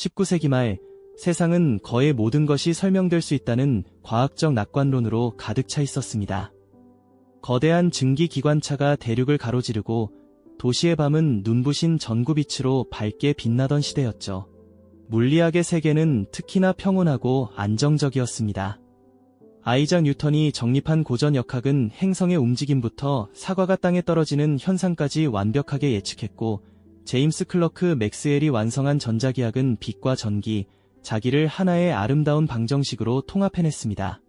19세기 말 세상은 거의 모든 것이 설명될 수 있다는 과학적 낙관론으로 가득 차 있었습니다. 거대한 증기 기관차가 대륙을 가로지르고 도시의 밤은 눈부신 전구빛으로 밝게 빛나던 시대였죠. 물리학의 세계는 특히나 평온하고 안정적이었습니다. 아이작 뉴턴이 정립한 고전 역학은 행성의 움직임부터 사과가 땅에 떨어지는 현상까지 완벽하게 예측했고 제임스 클러크 맥스웰이 완성한 전자기학은 빛과 전기, 자기를 하나의 아름다운 방정식으로 통합해냈습니다.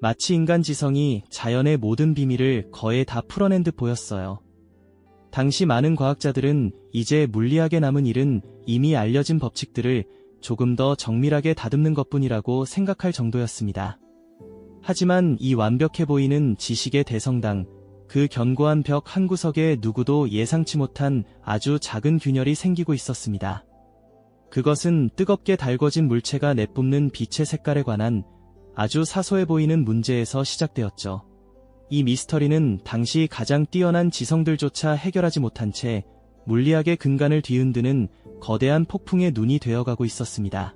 마치 인간 지성이 자연의 모든 비밀을 거의 다 풀어낸 듯 보였어요. 당시 많은 과학자들은 이제 물리학에 남은 일은 이미 알려진 법칙들을 조금 더 정밀하게 다듬는 것뿐이라고 생각할 정도였습니다. 하지만 이 완벽해 보이는 지식의 대성당, 그 견고한 벽 한 구석에 누구도 예상치 못한 아주 작은 균열이 생기고 있었습니다. 그것은 뜨겁게 달궈진 물체가 내뿜는 빛의 색깔에 관한 아주 사소해 보이는 문제에서 시작되었죠. 이 미스터리는 당시 가장 뛰어난 지성들조차 해결하지 못한 채 물리학의 근간을 뒤흔드는 거대한 폭풍의 눈이 되어가고 있었습니다.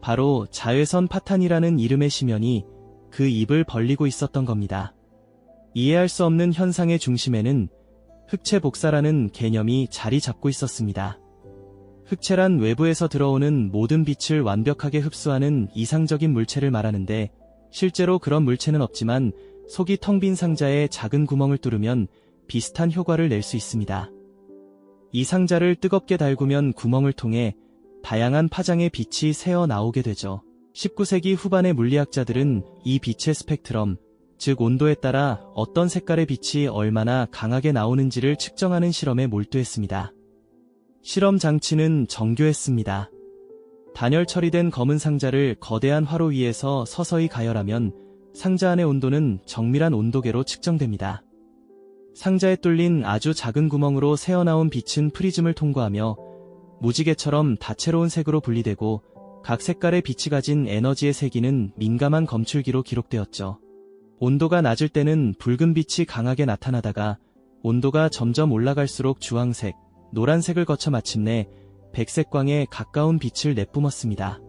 바로 자외선 파탄이라는 이름의 심연이 그 입을 벌리고 있었던 겁니다. 이해할 수 없는 현상의 중심에는 흑체 복사라는 개념이 자리 잡고 있었습니다. 흑체란 외부에서 들어오는 모든 빛을 완벽하게 흡수하는 이상적인 물체를 말하는데 실제로 그런 물체는 없지만 속이 텅 빈 상자에 작은 구멍을 뚫으면 비슷한 효과를 낼 수 있습니다. 이 상자를 뜨겁게 달구면 구멍을 통해 다양한 파장의 빛이 새어 나오게 되죠. 19세기 후반의 물리학자들은 이 빛의 스펙트럼, 즉 온도에 따라 어떤 색깔의 빛이 얼마나 강하게 나오는지를 측정하는 실험에 몰두했습니다. 실험 장치는 정교했습니다. 단열 처리된 검은 상자를 거대한 화로 위에서 서서히 가열하면 상자 안의 온도는 정밀한 온도계로 측정됩니다. 상자에 뚫린 아주 작은 구멍으로 새어나온 빛은 프리즘을 통과하며 무지개처럼 다채로운 색으로 분리되고 각 색깔의 빛이 가진 에너지의 세기는 민감한 검출기로 기록되었죠. 온도가 낮을 때는 붉은 빛이 강하게 나타나다가 온도가 점점 올라갈수록 주황색, 노란색을 거쳐 마침내 백색광에 가까운 빛을 내뿜었습니다.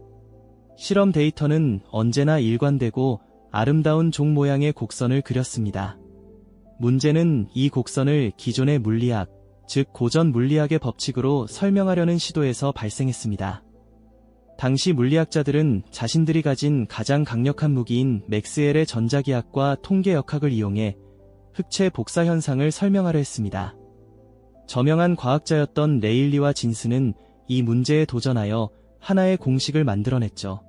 실험 데이터는 언제나 일관되고 아름다운 종 모양의 곡선을 그렸습니다. 문제는 이 곡선을 기존의 물리학, 즉 고전 물리학의 법칙으로 설명하려는 시도에서 발생했습니다. 당시 물리학자들은 자신들이 가진 가장 강력한 무기인 맥스웰의 전자기학과 통계역학을 이용해 흑체 복사 현상을 설명하려 했습니다. 저명한 과학자였던 레일리와 진스는 이 문제에 도전하여 하나의 공식을 만들어냈죠.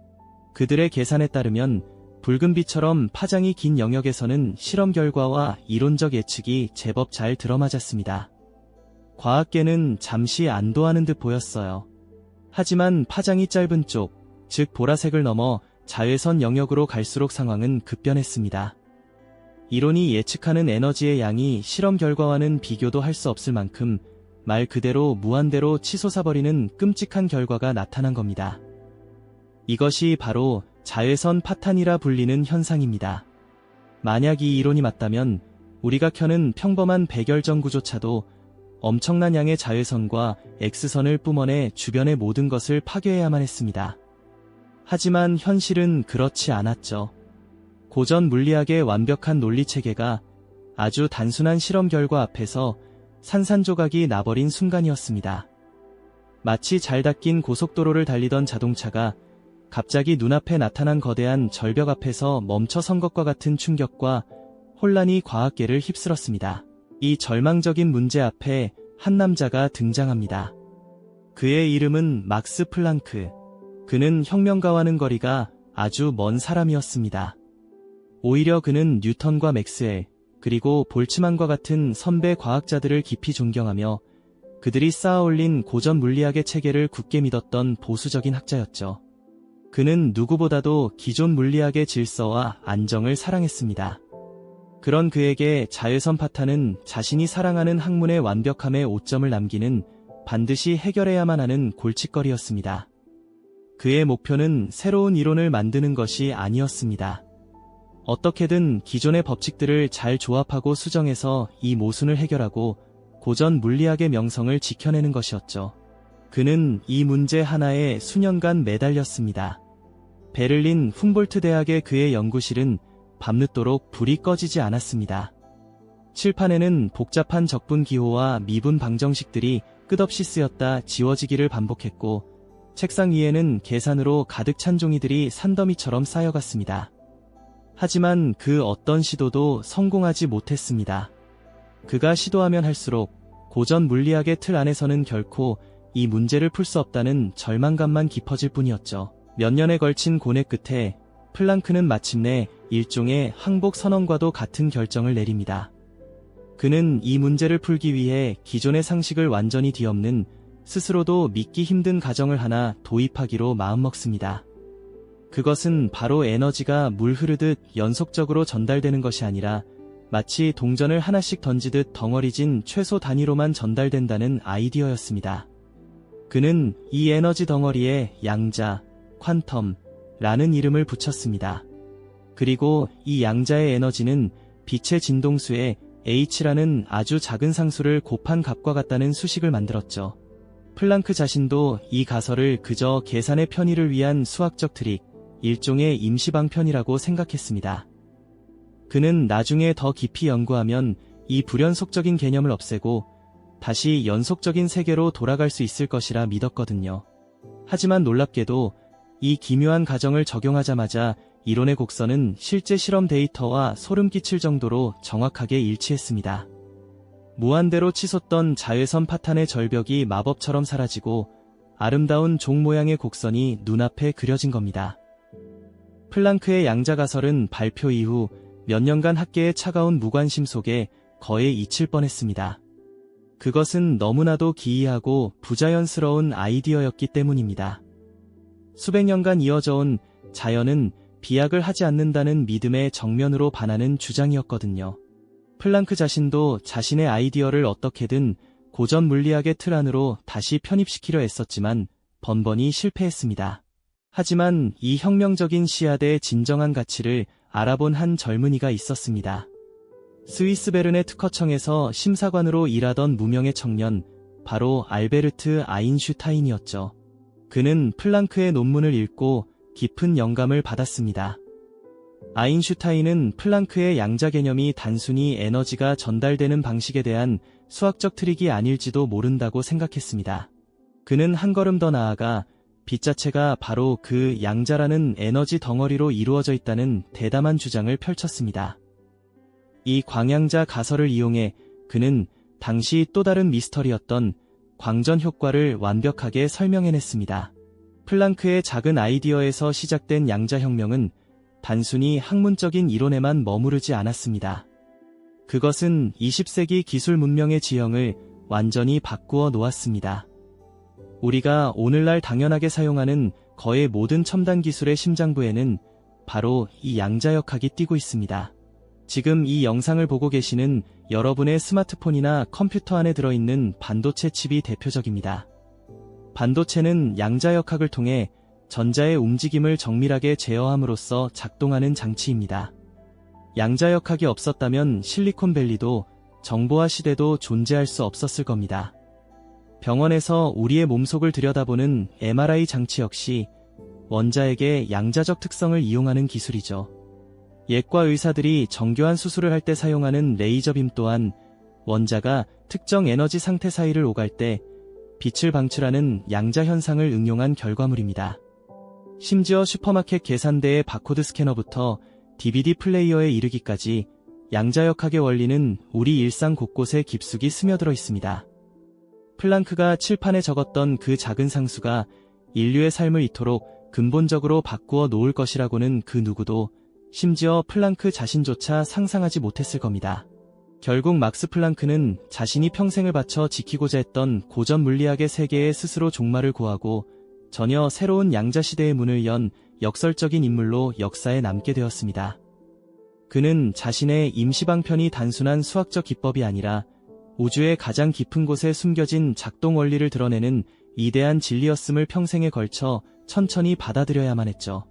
그들의 계산에 따르면 붉은 빛처럼 파장이 긴 영역에서는 실험 결과와 이론적 예측이 제법 잘 들어맞았습니다. 과학계는 잠시 안도하는 듯 보였어요. 하지만 파장이 짧은 쪽, 즉 보라색을 넘어 자외선 영역으로 갈수록 상황은 급변했습니다. 이론이 예측하는 에너지의 양이 실험 결과와는 비교도 할 수 없을 만큼 말 그대로 무한대로 치솟아버리는 끔찍한 결과가 나타난 겁니다. 이것이 바로 자외선 파탄이라 불리는 현상입니다. 만약 이 이론이 맞다면 우리가 켜는 평범한 백열전 구조차도 엄청난 양의 자외선과 X선을 뿜어내 주변의 모든 것을 파괴해야만 했습니다. 하지만 현실은 그렇지 않았죠. 고전 물리학의 완벽한 논리 체계가 아주 단순한 실험 결과 앞에서 산산조각이 나버린 순간이었습니다. 마치 잘 닦인 고속도로를 달리던 자동차가 갑자기 눈앞에 나타난 거대한 절벽 앞에서 멈춰선 것과 같은 충격과 혼란이 과학계를 휩쓸었습니다. 이 절망적인 문제 앞에 한 남자가 등장합니다. 그의 이름은 막스 플랑크. 그는 혁명가와는 거리가 아주 먼 사람이었습니다. 오히려 그는 뉴턴과 맥스웰, 그리고 볼츠만과 같은 선배 과학자들을 깊이 존경하며 그들이 쌓아올린 고전 물리학의 체계를 굳게 믿었던 보수적인 학자였죠. 그는 누구보다도 기존 물리학의 질서와 안정을 사랑했습니다. 그런 그에게 자외선 파탄은 자신이 사랑하는 학문의 완벽함에 오점을 남기는 반드시 해결해야만 하는 골칫거리였습니다. 그의 목표는 새로운 이론을 만드는 것이 아니었습니다. 어떻게든 기존의 법칙들을 잘 조합하고 수정해서 이 모순을 해결하고 고전 물리학의 명성을 지켜내는 것이었죠. 그는 이 문제 하나에 수년간 매달렸습니다. 베를린 훔볼트 대학의 그의 연구실은 밤늦도록 불이 꺼지지 않았습니다. 칠판에는 복잡한 적분 기호와 미분 방정식들이 끝없이 쓰였다 지워지기를 반복했고 책상 위에는 계산으로 가득 찬 종이들이 산더미처럼 쌓여갔습니다. 하지만 그 어떤 시도도 성공하지 못했습니다. 그가 시도하면 할수록 고전 물리학의 틀 안에서는 결코 이 문제를 풀 수 없다는 절망감만 깊어질 뿐이었죠. 몇 년에 걸친 고뇌 끝에 플랑크는 마침내 일종의 항복 선언과도 같은 결정을 내립니다. 그는 이 문제를 풀기 위해 기존의 상식을 완전히 뒤엎는 스스로도 믿기 힘든 가정을 하나 도입하기로 마음먹습니다. 그것은 바로 에너지가 물 흐르듯 연속적으로 전달되는 것이 아니라 마치 동전을 하나씩 던지듯 덩어리진 최소 단위로만 전달된다는 아이디어였습니다. 그는 이 에너지 덩어리에 양자, 퀀텀, 라는 이름을 붙였습니다. 그리고 이 양자의 에너지는 빛의 진동수에 h라는 아주 작은 상수를 곱한 값과 같다는 수식을 만들었죠. 플랑크 자신도 이 가설을 그저 계산의 편의를 위한 수학적 트릭, 일종의 임시방편이라고 생각했습니다. 그는 나중에 더 깊이 연구하면 이 불연속적인 개념을 없애고 다시 연속적인 세계로 돌아갈 수 있을 것이라 믿었거든요. 하지만 놀랍게도 이 기묘한 가정을 적용하자마자 이론의 곡선은 실제 실험 데이터와 소름 끼칠 정도로 정확하게 일치했습니다. 무한대로 치솟던 자외선 파탄의 절벽이 마법처럼 사라지고 아름다운 종 모양의 곡선이 눈앞에 그려진 겁니다. 플랑크의 양자가설은 발표 이후 몇 년간 학계의 차가운 무관심 속에 거의 잊힐 뻔했습니다. 그것은 너무나도 기이하고 부자연스러운 아이디어였기 때문입니다. 수백 년간 이어져온 자연은 비약을 하지 않는다는 믿음의 정면으로 반하는 주장이었거든요. 플랑크 자신도 자신의 아이디어를 어떻게든 고전 물리학의 틀 안으로 다시 편입시키려 애썼지만 번번이 실패했습니다. 하지만 이 혁명적인 시야대의 진정한 가치를 알아본 한 젊은이가 있었습니다. 스위스 베른의 특허청에서 심사관으로 일하던 무명의 청년, 바로 알베르트 아인슈타인이었죠. 그는 플랑크의 논문을 읽고 깊은 영감을 받았습니다. 아인슈타인은 플랑크의 양자 개념이 단순히 에너지가 전달되는 방식에 대한 수학적 트릭이 아닐지도 모른다고 생각했습니다. 그는 한 걸음 더 나아가 빛 자체가 바로 그 양자라는 에너지 덩어리로 이루어져 있다는 대담한 주장을 펼쳤습니다. 이 광양자 가설을 이용해 그는 당시 또 다른 미스터리였던 광전 효과를 완벽하게 설명해냈습니다. 플랑크의 작은 아이디어에서 시작된 양자혁명은 단순히 학문적인 이론에만 머무르지 않았습니다. 그것은 20세기 기술 문명의 지형을 완전히 바꾸어 놓았습니다. 우리가 오늘날 당연하게 사용하는 거의 모든 첨단 기술의 심장부에는 바로 이 양자역학이 뛰고 있습니다. 지금 이 영상을 보고 계시는 여러분의 스마트폰이나 컴퓨터 안에 들어있는 반도체 칩이 대표적입니다. 반도체는 양자역학을 통해 전자의 움직임을 정밀하게 제어함으로써 작동하는 장치입니다. 양자역학이 없었다면 실리콘밸리도 정보화 시대도 존재할 수 없었을 겁니다. 병원에서 우리의 몸속을 들여다보는 MRI 장치 역시 원자에게 양자적 특성을 이용하는 기술이죠. 예과 의사들이 정교한 수술을 할 때 사용하는 레이저 빔 또한 원자가 특정 에너지 상태 사이를 오갈 때 빛을 방출하는 양자 현상을 응용한 결과물입니다. 심지어 슈퍼마켓 계산대의 바코드 스캐너부터 DVD 플레이어에 이르기까지 양자역학의 원리는 우리 일상 곳곳에 깊숙이 스며들어 있습니다. 플랑크가 칠판에 적었던 그 작은 상수가 인류의 삶을 이토록 근본적으로 바꾸어 놓을 것이라고는 그 누구도 심지어 플랑크 자신조차 상상하지 못했을 겁니다. 결국 막스 플랑크는 자신이 평생을 바쳐 지키고자 했던 고전 물리학의 세계에 스스로 종말을 고하고 전혀 새로운 양자시대의 문을 연 역설적인 인물로 역사에 남게 되었습니다. 그는 자신의 임시방편이 단순한 수학적 기법이 아니라 우주의 가장 깊은 곳에 숨겨진 작동 원리를 드러내는 이대한 진리였음을 평생에 걸쳐 천천히 받아들여야만 했죠.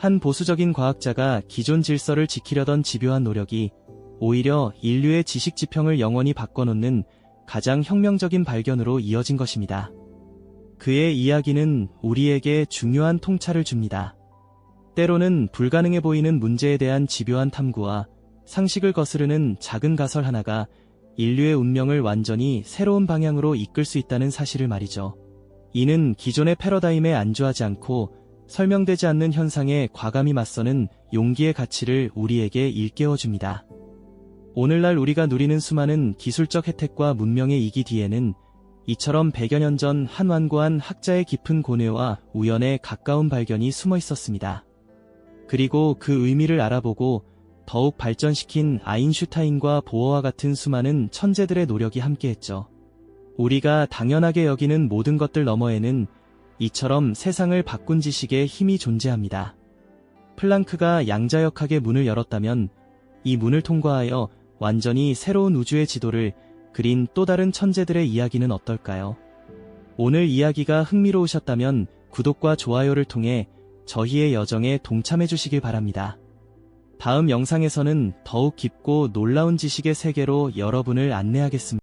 한 보수적인 과학자가 기존 질서를 지키려던 집요한 노력이 오히려 인류의 지식 지평을 영원히 바꿔놓는 가장 혁명적인 발견으로 이어진 것입니다. 그의 이야기는 우리에게 중요한 통찰을 줍니다. 때로는 불가능해 보이는 문제에 대한 집요한 탐구와 상식을 거스르는 작은 가설 하나가 인류의 운명을 완전히 새로운 방향으로 이끌 수 있다는 사실을 말이죠. 이는 기존의 패러다임에 안주하지 않고 설명되지 않는 현상에 과감히 맞서는 용기의 가치를 우리에게 일깨워 줍니다. 오늘날 우리가 누리는 수많은 기술적 혜택과 문명의 이기 뒤에는 이처럼 100여 년 전 한 완고한 학자의 깊은 고뇌와 우연의 가까운 발견이 숨어 있었습니다. 그리고 그 의미를 알아보고 더욱 발전시킨 아인슈타인과 보어와 같은 수많은 천재들의 노력이 함께했죠. 우리가 당연하게 여기는 모든 것들 너머에는 이처럼 세상을 바꾼 지식의 힘이 존재합니다. 플랑크가 양자역학의 문을 열었다면 이 문을 통과하여 완전히 새로운 우주의 지도를 그린 또 다른 천재들의 이야기는 어떨까요? 오늘 이야기가 흥미로우셨다면 구독과 좋아요를 통해 저희의 여정에 동참해 주시길 바랍니다. 다음 영상에서는 더욱 깊고 놀라운 지식의 세계로 여러분을 안내하겠습니다.